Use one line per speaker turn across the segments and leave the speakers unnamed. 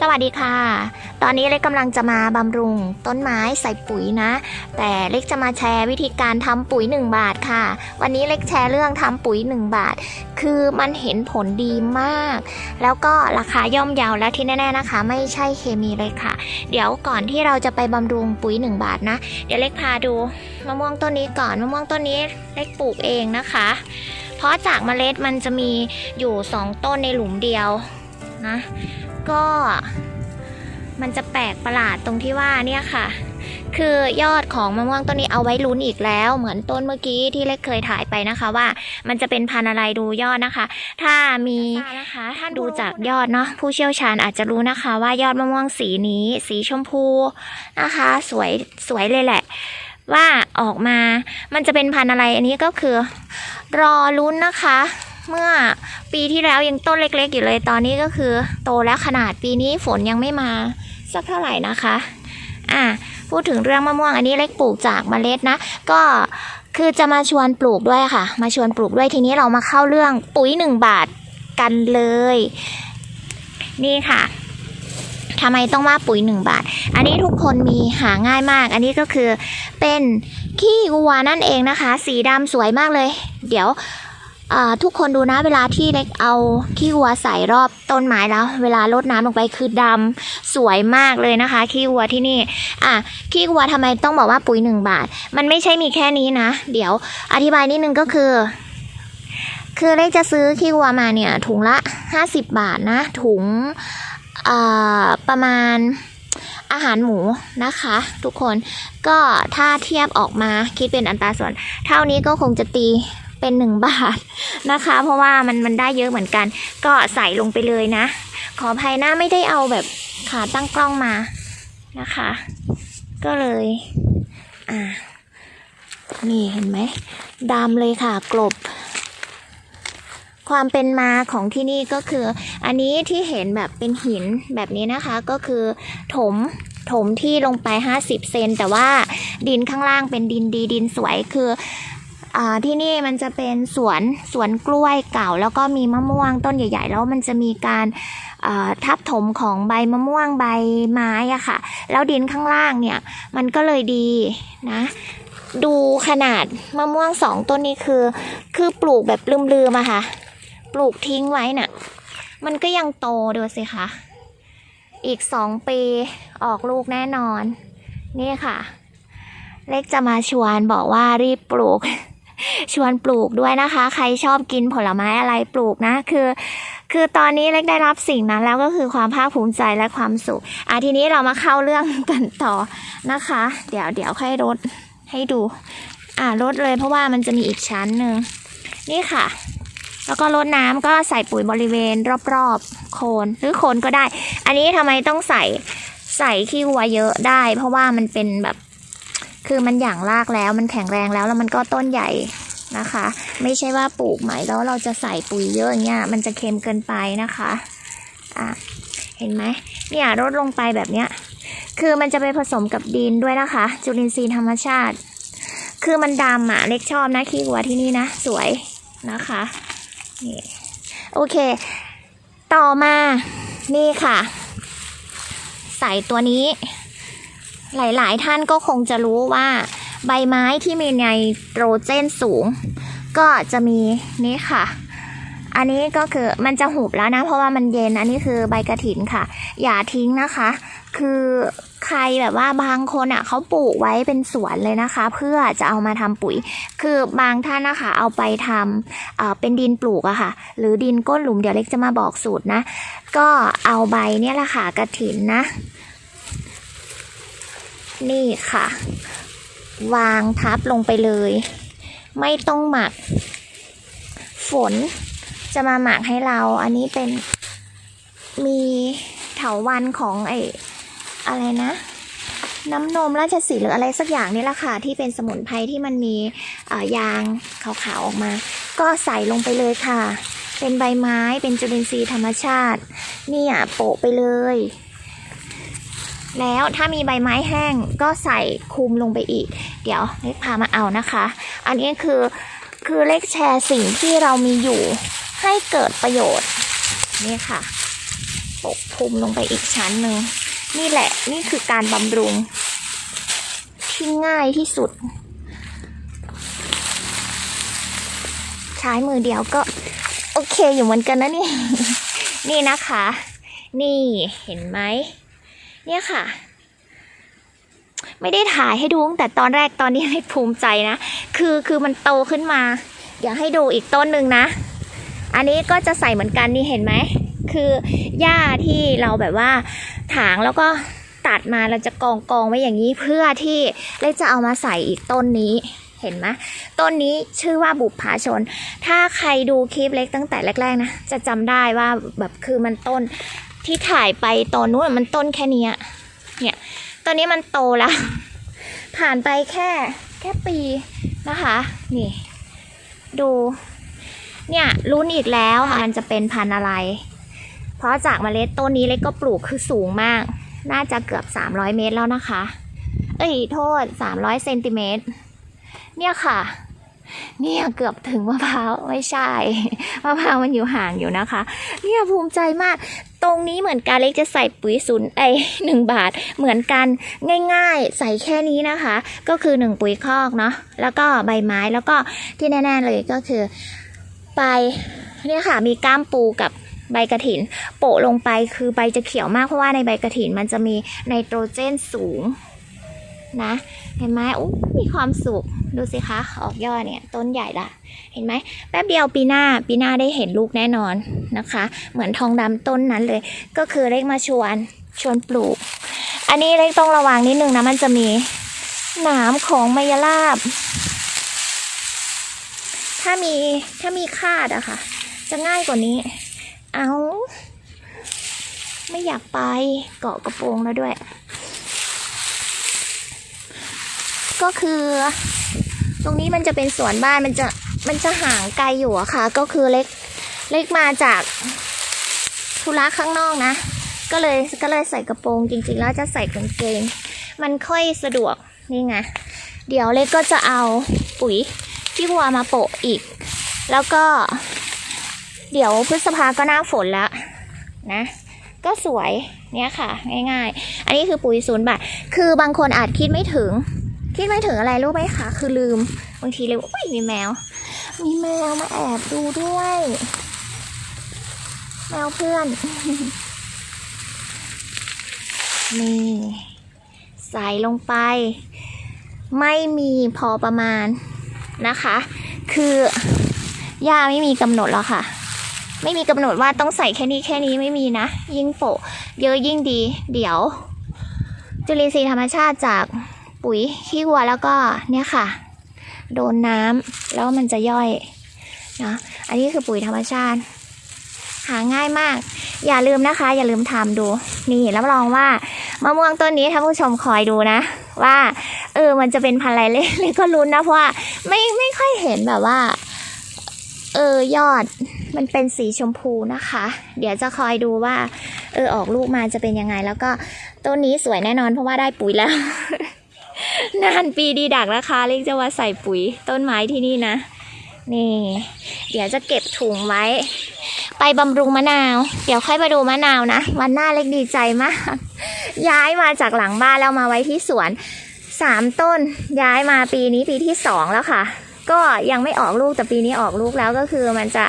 สวัสดีค่ะ ตอนนี้เล็กกำลังจะมาบำรุงต้นไม้ใส่ปุ๋ยนะ แต่เล็กจะมาแชร์วิธีการทำปุ๋ย 1 บาทค่ะ วันนี้เล็กแชร์เรื่องทำปุ๋ย 1 บาท คือมันเห็นผลดีมาก แล้วก็ราคาย่อมเยาและที่แน่ๆนะคะ ไม่ใช่เคมีเลยค่ะ เดี๋ยวก่อนที่เราจะไปบำรุงปุ๋ย 1 บาทนะ เดี๋ยวเล็กพาดูมะม่วงต้นนี้ก่อนมะม่วงต้นนี้เล็กปลูกเองนะคะ เพราะจากเมล็ดมันจะมีอยู่ 2 ต้นในหลุมเดียวนะ ก็มันจะแปลกประหลาดตรงที่ว่าเนี่ยค่ะ คือยอดของมะม่วงต้นนี้เอาไว้ลุ้นอีกแล้ว เหมือนต้นเมื่อกี้ที่เล็กเคยถ่ายไปนะคะว่า มันจะเป็นพันธุ์อะไรดูยอดนะคะ ถ้ามีนะคะท่านดูจากยอดเนาะผู้เชี่ยวชาญอาจจะรู้นะคะ ว่ายอดมะม่วงสีนี้ สีชมพูนะคะ สวยสวยเลยแหละ ว่าออกมามันจะเป็นพันธุ์อะไรอันนี้ก็คือ รอลุ้นนะคะ เมื่อปีที่แล้วยังต้นเล็กๆอยู่เลยตอนนี้ก็คือ โตแล้วขนาดปีนี้ฝนยังไม่มาสักเท่าไหร่นะคะ อะพูดถึงเรื่องมะม่วงอันนี้เล็กปลูกจากเมล็ดนะ ก็คือจะมาชวนปลูกด้วยค่ะ มาชวนปลูกด้วยทีนี้เรามาเข้าเรื่องปุ๋ยหนึ่งบาทกันเลย นี่ค่ะทำไมต้องว่าปุ๋ยหนึ่งบาท อันนี้ทุกคนมีหาง่ายมาก อันนี้ก็คือเป็นขี้วัวนั่นเองนะคะ สีดำสวยมากเลย เดี๋ยว ทุกคนดูนะเวลาที่เล็กเอาขี้วัวใส่รอบต้นไม้แล้ว เวลาลดน้ำลงไปคือดำสวยมากเลยนะคะ ขี้วัวที่นี่ อะขี้วัวทำไมต้องบอกว่าปุ๋ยหนึ่งบาท มันไม่ใช่มีแค่นี้นะ เดี๋ยวอธิบายนิดนึงก็คือ คือเล็กจะซื้อขี้วัวมาเนี่ย ถุงละ 50 บาทนะ ถุงประมาณอาหารหมูนะคะ ทุกคนก็ถ้าเทียบออกมาคิดเป็นอัตราส่วน เท่านี้ก็คงจะตี เป็นหนึ่งบาทนะคะ เพราะว่ามันมันได้เยอะเหมือนกัน ก็ใส่ลงไปเลยนะ ขออภัยนะไม่ได้เอาแบบขาตั้งกล้องมานะคะ ก็เลยอ่านี่เห็นไหมดำเลยค่ะกลบ ความเป็นมาของที่นี่ก็คือ อันนี้ที่เห็นแบบเป็นหินแบบนี้นะคะ ก็คือถมถมที่ลงไป 50 เซนแต่ว่าดินข้างล่างเป็นดินดีดินสวยคือ ที่นี่มันจะเป็นสวนสวนกล้วยเก่า แล้วก็มีมะม่วงต้นใหญ่ ๆ แล้วมันจะมีการทับถมของใบมะม่วงใบไม้อะค่ะ แล้วดินข้างล่างเนี่ยมันก็เลยดีนะ ดูขนาดมะม่วงสองต้นนี้คือ คือปลูกแบบลืมๆอะค่ะ ปลูกทิ้งไว้น่ะ มันก็ยังโตดูสิคะ อีกสองปีออกลูกแน่นอน นี่ค่ะ เล็กจะมาชวนบอกว่ารีบปลูก ชวนปลูกด้วยนะคะ ใครชอบกินผลไม้อะไรปลูกนะ คือ คือตอนนี้เล็กได้รับสิ่งนั้นแล้วก็คือความภาคภูมิใจและความสุขอะทีนี้เรามาเข้าเรื่องกันต่อนะคะ เดี๋ยวเดี๋ยวค่อยลดให้ดู อะลดเลยเพราะว่ามันจะมีอีกชั้นหนึ่งนี่ค่ะ แล้วก็รดน้ำก็ใส่ปุ๋ยบริเวณรอบๆโคนหรือโคนก็ได้ อันนี้ทำไมต้องใส่ใส่ขี้วัวเยอะได้ เพราะว่ามันเป็นแบบ คือมันหย่างรากแล้วมันแข็งแรงแล้วแล้วมันก็ต้นใหญ่นะคะ ไม่ใช่ว่าปลูกใหม่แล้วเราจะใส่ปุ๋ยเยอะเงี้ยมันจะเค็มเกินไปนะคะอะเห็นไหมเนี่ยรดลงไปแบบเนี้ยคือมันจะไปผสมกับดินด้วยนะคะ จุลินทรีย์ธรรมชาติ คือมันดำอะเล็กชอบนะขี้วัวที่นี่นะ สวยนะคะนี่โอเค ต่อมานี่ค่ะ ใส่ตัวนี้ หลายๆ ท่านก็คงจะรู้ว่าใบไม้ที่มีไนโตรเจนสูง ก็จะมีนี่ค่ะ อันนี้ก็คือมันจะหุบแล้วนะ เพราะว่ามันเย็นอันนี้คือใบกระถินค่ะ อย่าทิ้งนะคะ คือใครแบบว่าบางคนอะเขาปลูกไว้เป็นสวนเลยนะคะ เพื่อจะเอามาทำปุ๋ย คือบางท่านนะคะเอาไปทำเเป็นดินปลูกอะค่ะ หรือดินก้นหลุมเดี๋ยวเล็กจะมาบอกสูตรนะ ก็เอาใบเนี่ยแหละค่ะกระถินนะ นี่ค่ะ วางทับลงไปเลย ไม่ต้องหมัก ฝนจะมาหมักให้เรา อันนี้เป็นมีเถาวันของไอ้อะไรนะน้ำนมราชสีหรืออะไรสักอย่างนี่แหละค่ะ ที่เป็นสมุนไพรที่มันมียางขาวๆออกมา ก็ใส่ลงไปเลยค่ะ เป็นใบไม้เป็นจุลินทรีย์ธรรมชาติ นี่ยโปะไปเลย แล้วถ้ามีใบไม้แห้งก็ใส่คลุมลงไปอีก เดี๋ยวเล็กพามาเอานะคะ อันนี้คือคือเล็กแชร์สิ่งที่เรามีอยู่ให้เกิดประโยชน์นี่ค่ะปะคลุมลงไปอีกชั้นหนึ่งนี่แหละนี่คือการบำรุง ที่ง่ายที่สุด ใช้มือเดียวก็ โอเคอยู่เหมือนกันนะนี่ นี่นะคะ นี่เห็นไหม เนี่ยค่ะ ไม่ได้ถ่ายให้ดูตั้งแต่ตอนแรกตอนนี้ให้ภูมิใจนะ คือคือมันโตขึ้นมา เดี๋ยวให้ดูอีกต้นหนึ่งนะ อันนี้ก็จะใส่เหมือนกันนี่เห็นไหม คือหญ้าที่เราแบบว่าถางแล้วก็ตัดมาเราจะกองกองไว้อย่างนี้เพื่อที่เราจะเอามาใส่อีกต้นนี้เห็นไหมต้นนี้ชื่อว่าบุปผาชน ถ้าใครดูคลิปเล็กตั้งแต่แรกๆนะ จะจำได้ว่าแบบคือมันต้น ที่ถ่ายไปตอนนู้นมันต้นแค่เนี้ยเนี่ยตอนนี้มันโตแล้ว ผ่านไปแค่แค่ปีนะคะ นี่ ดู เนี่ยลุ้นอีกแล้วค่ะมันจะเป็นพันธุ์อะไร เพราะจากเมล็ดต้นนี้เล็กก็ปลูกคือสูงมาก น่าจะเกือบ 300 เมตรแล้วนะคะ เอ้ยโทษ 300เซนติเมตรเนี่ยค่ะ เนี่ยเกือบถึงมะพร้าวไม่ใช่มะพร้าวมันอยู่ห่างอยู่นะคะ เนี่ยภูมิใจมาก ตรงนี้เหมือนกันเล็กจะใส่ปุ๋ยศูนย์ไอหนึ่งบาทเหมือนกันง่ายๆ ใส่แค่นี้นะคะ ก็คือหนึ่งปุ๋ยคอกเนาะแล้วก็ใบไม้แล้วก็ที่แน่ๆเลยก็คือใบเนี่ยค่ะมีก้ามปูกับใบกระถิน โปะลงไปคือใบจะเขียวมากเพราะว่าในใบกระถินมันจะมีไนโตรเจนสูง นะ เห็นไหมอู้มีความสุข ดูสิคะ ออกยอดเนี่ย ต้นใหญ่ละเห็นไหม แป๊บเดียวปีหน้า ปีหน้าได้เห็นลูกแน่นอนนะคะ เหมือนทองดำต้นนั้นเลย ก็คือเล็กมาชวน ชวนปลูก อันนี้เล็กต้องระวังนิดนึงนะ มันจะมีหนามของมายาลาบ ถ้ามี ถ้ามีคาดอะค่ะ จะง่ายกว่านี้ เอาไม่อยากไปเกาะกระโปรงแล้วด้วย ก็คือ ตรงนี้มันจะเป็นสวนบ้านมันจะมันจะห่างไกลอยู่อะค่ะ ก็คือเล็กเล็กมาจากธุระข้างนอกนะ ก็เลยก็เลยใส่กระโปรงจริงๆ แล้วจะใส่กางเกง มันค่อยสะดวกนี่ไงเดี๋ยวเล็กก็จะเอาปุ๋ยที่วัวมาโปะอีก แล้วก็ เดี๋ยวพฤษภาก็หน้าฝนแล้วนะก็สวยเนี่ยค่ะ ง่ายๆ อันนี้คือปุ๋ยศูนย์บาท คือบางคนอาจคิดไม่ถึง คิดไม่ถึงอะไรรู้ไหมคะคือลืม บางทีเลยอุ้ยมีแมว มีแมวมาแอบดูด้วย แมวเพื่อน นี่ ใส่ลงไป ไม่มีพอประมาณนะคะ คือย่าไม่มีกำหนดแล้วค่ะ ไม่มีกำหนดว่าต้องใส่แค่นี้แค่นี้ไม่มีนะ ยิ่งโปะเยอะยิ่งดี เดี๋ยว จุลินทรีย์ธรรมชาติจาก ปุ๋ยขี้วัวแล้วก็เนี่ยค่ะ โดนน้ำแล้วมันจะย่อยเนาะอันนี้คือปุ๋ยธรรมชาติ หาง่ายมาก อย่าลืมนะคะ อย่าลืมทำดู นี่รับรองว่ามะม่วงต้นนี้ท่านผู้ชมคอยดูนะว่าเออมันจะเป็นพันธุ์อะไรเล็กก็ลุ้นนะเพราะว่าไม่ไม่ค่อยเห็นแบบว่า เออยอดมันเป็นสีชมพูนะคะ เดี๋ยวจะคอยดูว่า เออออกลูกมาจะเป็นยังไง แล้วก็ต้นนี้สวยแน่นอนเพราะว่าได้ปุ๋ยแล้ว นานปีดีดักนะคะ เล็กจะว่าใส่ปุ๋ยต้นไม้ที่นี่นะ นี่ เดี๋ยวจะเก็บถุงไว้ ไปบำรุงมะนาว เดี๋ยวค่อยมาดูมะนาวนะ วันหน้าเล็กดีใจมาก ย้ายมาจากหลังบ้านแล้วมาไว้ที่สวนสามต้นย้ายมาปีนี้ปีที่สองแล้วค่ะ ก็ยังไม่ออกลูกแต่ปีนี้ออกลูกแล้วก็คือมันจะ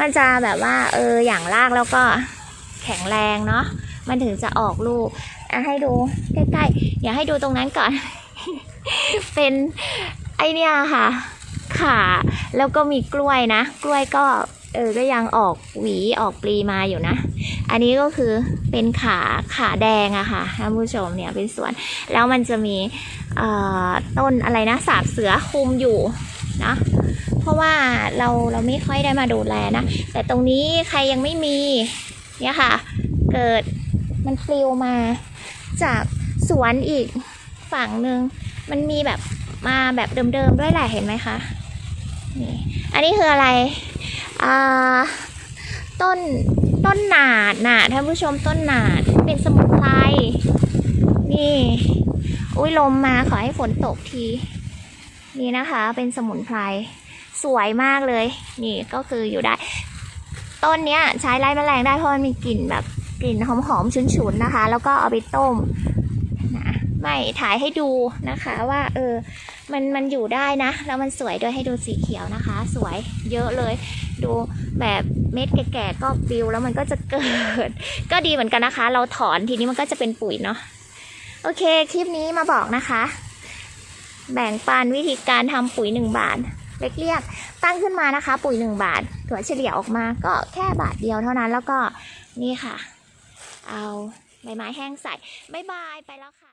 มันจะแบบว่าเอออย่างรากแล้วก็แข็งแรงเนาะมันถึงจะออกลูกอะให้ดูใกล้ๆอย่าให้ดูตรงนั้นก่อน เป็นไอเนี่ยค่ะ ขาแล้วก็มีกล้วยนะ กล้วยก็เออก็ยังออกหวีออกปลีมาอยู่นะ อันนี้ก็คือเป็นขาขาแดงอะค่ะท่านผู้ชมเนี่ยเป็นสวน แล้วมันจะมีต้นอะไรนะสาบเสือคุมอยู่นะเพราะว่าเราเราไม่ค่อยได้มาดูแลนะ แต่ตรงนี้ใครยังไม่มีเนี่ยค่ะ เกิดมันปลิวมาจากสวนอีกฝั่งหนึ่ง มันมีแบบมาแบบเดิมๆด้วยแหละเห็นไหมคะนี่อันนี้คืออะไรอ่าต้นต้นหนาดนะท่านผู้ชมต้นหนาดเป็นสมุนไพรนี่อุ้ยลมมาขอให้ฝนตกทีนี่นะคะ เป็นสมุนไพรสวยมากเลย นี่ก็คืออยู่ได้ ต้นเนี้ยใช้ไล่แมลงได้เพราะมันมีกลิ่นแบบกลิ่นหอมๆฉุนๆนะคะ แล้วก็เอาไปต้ม ไม่ถ่ายให้ดูนะคะว่าเออมันมันอยู่ได้นะ แล้วมันสวยด้วยให้ดูสีเขียวนะคะ สวยเยอะเลย ดูแบบเม็ดแก่ๆก็ปลิวแล้วมันก็จะเกิด ก็ดีเหมือนกันนะคะ เราถอนทีนี้มันก็จะเป็นปุ๋ยเนาะโอเคคลิปนี้มาบอกนะคะ แบ่งปันวิธีการทำปุ๋ยหนึ่งบาทเล็กเรียกตั้งขึ้นมานะคะ ปุ๋ยหนึ่งบาทถั่วเฉลี่ยออกมาก็แค่บาทเดียวเท่านั้นแล้วก็นี่ค่ะ เอาใบไม้แห้งใส่บายบายไปแล้วค่ะ